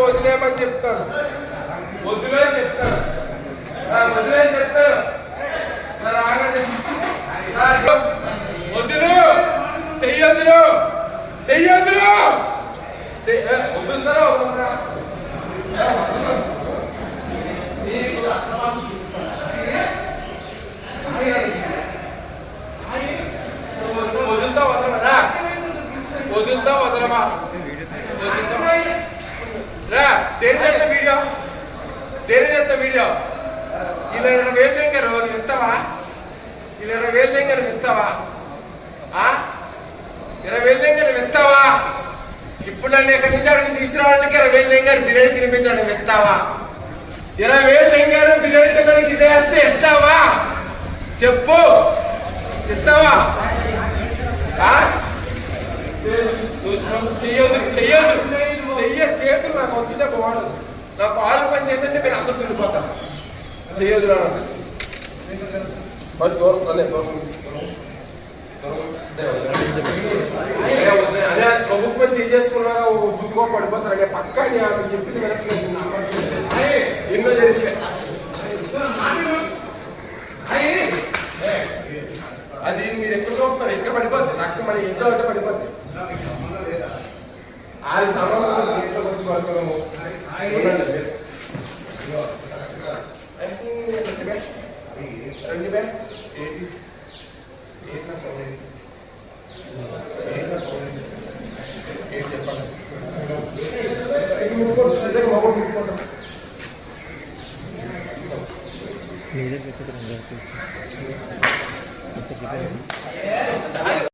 వదిలేయమని చెప్తాను వదిలే చెప్తాను వదిలే చెప్తాను సార్ ఆగండి. వదిలు. చెయ్యొద్దులు చెయ్యొద్దులు వదులుతారా వదులుతారా? నువ్వు వదులుతా వదలరా వదులుతా వదలమా వదులుతా రా దేని చేస్తా వీడియో? దేని వీడియో? ఇలా ఇరవై వేలు దగ్గర నువ్వు ఇస్తావా ఇలా ఇరవై వేలు దగ్గర నువ్వు ఇస్తావా ఆ? ఇరవై వేలు దగ్గర నువ్వు ఇస్తావా ఇప్పుడు నన్ను ఎక్కడి నుంచి అక్కడికి తీసుకురావడానికి ఇరవై వేలు దగ్గర బిర్యానీ తినిపించడానికి నువ్వు ఇస్తావా ఇరవై వేలు దగ్గర బిర్యానీ తినడానికి చేస్తే ఇస్తావా? చెప్పు. ఇస్తావా? ఆ? నువ్వు- చెయ్యొద్దు చెయ్యొద్దు. చేతులు నాకు వదిలితే బాగుండదు నా కాళ్ళు పని చేసంటే మీరు అందరూ తిరిగిపోతారు. చేయదు రా ఫస్ట్ దూరం అదే ప్రభుత్వం చేసేసుకున్నా బుద్ధిగా పడిపోతారు. అంటే పక్కా నేను చెప్పింది వినట్లేదు ఎన్నో జరిగితే. అది మీరు ఎక్కడ చూస్తున్నారు? ఎక్కడ పడిపోద్ది? నాకు మన ఎంతో అంటే పడిపోద్ది. రండి బే. ఏంటి? ఏంటి ఏంటి చెప్పండి. మీరే పెట్టుకోండి